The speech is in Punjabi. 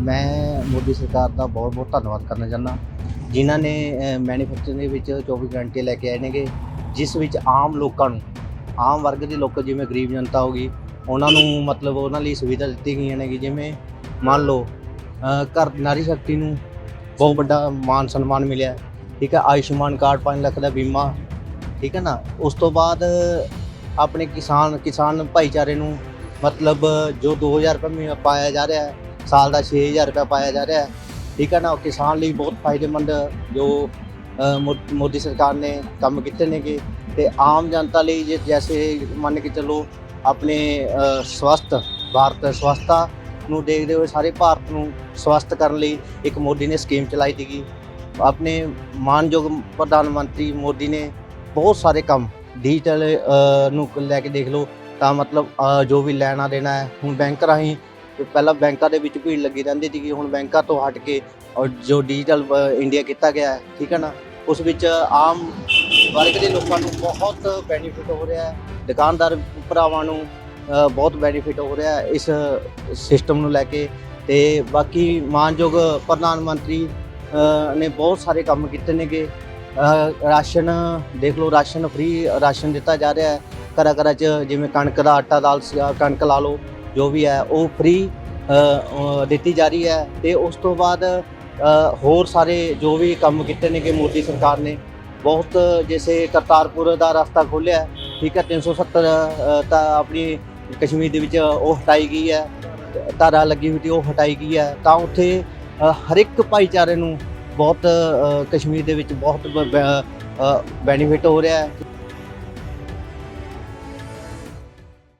ਮੈਂ ਮੋਦੀ ਸਰਕਾਰ ਦਾ ਬਹੁਤ ਬਹੁਤ ਧੰਨਵਾਦ ਕਰਨਾ ਚਾਹੁੰਦਾ। ਜਿਨ੍ਹਾਂ ਨੇ ਮੈਨੂਫੈਕਚਰਿੰਗ ਦੇ ਵਿੱਚ 24 ਘੰਟੇ ਲੈ ਕੇ ਆਏ ਨੇਗੇ, ਜਿਸ ਵਿੱਚ ਆਮ ਲੋਕਾਂ ਨੂੰ, ਆਮ ਵਰਗ ਦੇ ਲੋਕ ਜਿਵੇਂ ਗਰੀਬ ਜਨਤਾ ਹੋ ਗਈ, ਉਹਨਾਂ ਨੂੰ ਮਤਲਬ ਉਹਨਾਂ ਲਈ ਸੁਵਿਧਾ ਦਿੱਤੀ ਗਈਆਂ ਨੇ ਜਿਵੇਂ ਮੰਨ ਲਓ ਘਰ ਨਾਰੀ ਸ਼ਕਤੀ ਨੂੰ ਬਹੁਤ ਵੱਡਾ ਮਾਨ ਸਨਮਾਨ ਮਿਲਿਆ, ਠੀਕ ਹੈ, ਆਯੁਸ਼ਮਾਨ ਕਾਰਡ 5 ਲੱਖ ਦਾ ਬੀਮਾ, ਠੀਕ ਹੈ ਨਾ, ਉਸ ਤੋਂ ਬਾਅਦ ਆਪਣੇ ਕਿਸਾਨ ਕਿਸਾਨ ਭਾਈਚਾਰੇ ਨੂੰ ਮਤਲਬ ਜੋ 2000 ਰੁਪਏ ਮਹੀਨਾ ਪਾਇਆ ਜਾ ਰਿਹਾ ਹੈ ਸਾਲ ਦਾ 6000 ਰੁਪਏ ਪਾਇਆ ਜਾ ਰਿਹਾ ਹੈ। ਠੀਕ ਹੈ ਨਾ, ਉਹ ਕਿਸਾਨ ਲਈ ਬਹੁਤ ਫਾਇਦੇਮੰਦ ਜੋ ਮੋ- ਮੋਦੀ ਸਰਕਾਰ ਨੇ ਕੰਮ ਕੀਤੇ ਨੇਗੇ। ਤੇ ਆਮ ਜਨਤਾ ਲਈ ਜੇ ਜੈਸੇ ਮੰਨ ਕੇ ਚੱਲੋ ਆਪਣੇ ਸਵਸਥ, ਭਾਰਤ ਸਵਸਥਤਾ ਨੂੰ ਦੇਖਦੇ ਹੋਏ ਸਾਰੇ ਭਾਰਤ ਨੂੰ ਸਵਸਥ ਕਰਨ ਲਈ ਇੱਕ ਮੋਦੀ ਨੇ ਸਕੀਮ ਚਲਾਈ ਸੀਗੀ। ਆਪਣੇ ਮਾਨਯੋਗ ਪ੍ਰਧਾਨ ਮੰਤਰੀ ਮੋਦੀ ਨੇ ਬਹੁਤ ਸਾਰੇ ਕੰਮ ਡਿਜੀਟਲ ਨੂੰ ਲੈ ਕੇ ਦੇਖ ਲਓ। ਤਾਂ ਮਤਲਬ ਜੋ ਵੀ ਲੈਣਾ ਦੇਣਾ ਹੈ, ਹੁਣ ਬੈਂਕ ਰਾਹੀਂ ਪਹਿਲਾਂ ਬੈਂਕਾਂ ਦੇ ਵਿੱਚ ਭੀੜ ਲੱਗੀ ਰਹਿੰਦੀ ਸੀਗੀ ਹੁਣ ਬੈਂਕਾਂ ਤੋਂ ਹਟ ਕੇ ਔਰ ਜੋ ਡਿਜੀਟਲ ਇੰਡੀਆ ਕੀਤਾ ਗਿਆ ਹੈ ਠੀਕ ਹੈ ਨਾ? ਉਸ ਵਿੱਚ ਆਮ ਵਰਗ ਦੇ ਲੋਕਾਂ ਨੂੰ ਬਹੁਤ ਬੈਨੀਫਿਟ ਹੋ ਰਿਹਾ ਹੈ ਦੁਕਾਨਦਾਰ ਭਰਾਵਾਂ ਨੂੰ ਬਹੁਤ ਬੈਨੀਫਿਟ ਹੋ ਰਿਹਾ ਹੈ ਇਸ ਸਿਸਟਮ ਨੂੰ ਲੈ ਕੇ ਤੇ ਬਾਕੀ ਮਾਨਯੋਗ ਪ੍ਰਧਾਨ ਮੰਤਰੀ ਨੇ ਬਹੁਤ ਸਾਰੇ ਕੰਮ ਕੀਤੇ ਨੇਗੇ। ਰਾਸ਼ਨ ਦੇਖ ਲਓ ਰਾਸ਼ਨ ਫ੍ਰੀ ਰਾਸ਼ਨ ਦਿੱਤਾ ਜਾ ਰਿਹਾ ਹੈ। ਘਰਾਂ ਘਰਾਂ 'ਚ ਜਿਵੇਂ ਕਣਕ ਦਾ ਆਟਾ ਦਾਲ ਸੀਗਾ, ਕਣਕ ਲਾ ਲਓ ਜੋ ਵੀ ਹੈ ਉਹ ਫ੍ਰੀ ਦਿੱਤੀ ਜਾ ਰਹੀ ਹੈ ਤੇ ਉਸ ਤੋਂ ਬਾਅਦ ਹੋਰ ਸਾਰੇ ਜੋ ਵੀ ਕੰਮ ਕੀਤੇ ਨੇ ਕਿ ਮੋਦੀ ਸਰਕਾਰ ਨੇ ਬਹੁਤ ਜੈਸੇ ਕਰਤਾਰਪੁਰ ਦਾ ਰਸਤਾ ਖੋਲ੍ਹਿਆ ਠੀਕ ਹੈ 370 ਅ, ਤਾਂ ਆਪਣੀ ਕਸ਼ਮੀਰ ਦੇ ਵਿੱਚ ਉਹ ਹਟਾਈ ਗਈ ਹੈ ਧਾਰਾ ਲੱਗੀ ਹੋਈ ਸੀ ਉਹ ਹਟਾਈ ਗਈ ਹੈ ਤਾਂ ਉੱਥੇ ਹਰ ਇੱਕ ਭਾਈਚਾਰੇ ਨੂੰ ਬਹੁਤ ਕਸ਼ਮੀਰ ਦੇ ਵਿੱਚ ਬਹੁਤ ਬੈਨੀਫਿਟ ਹੋ ਰਿਹਾ ਹੈ।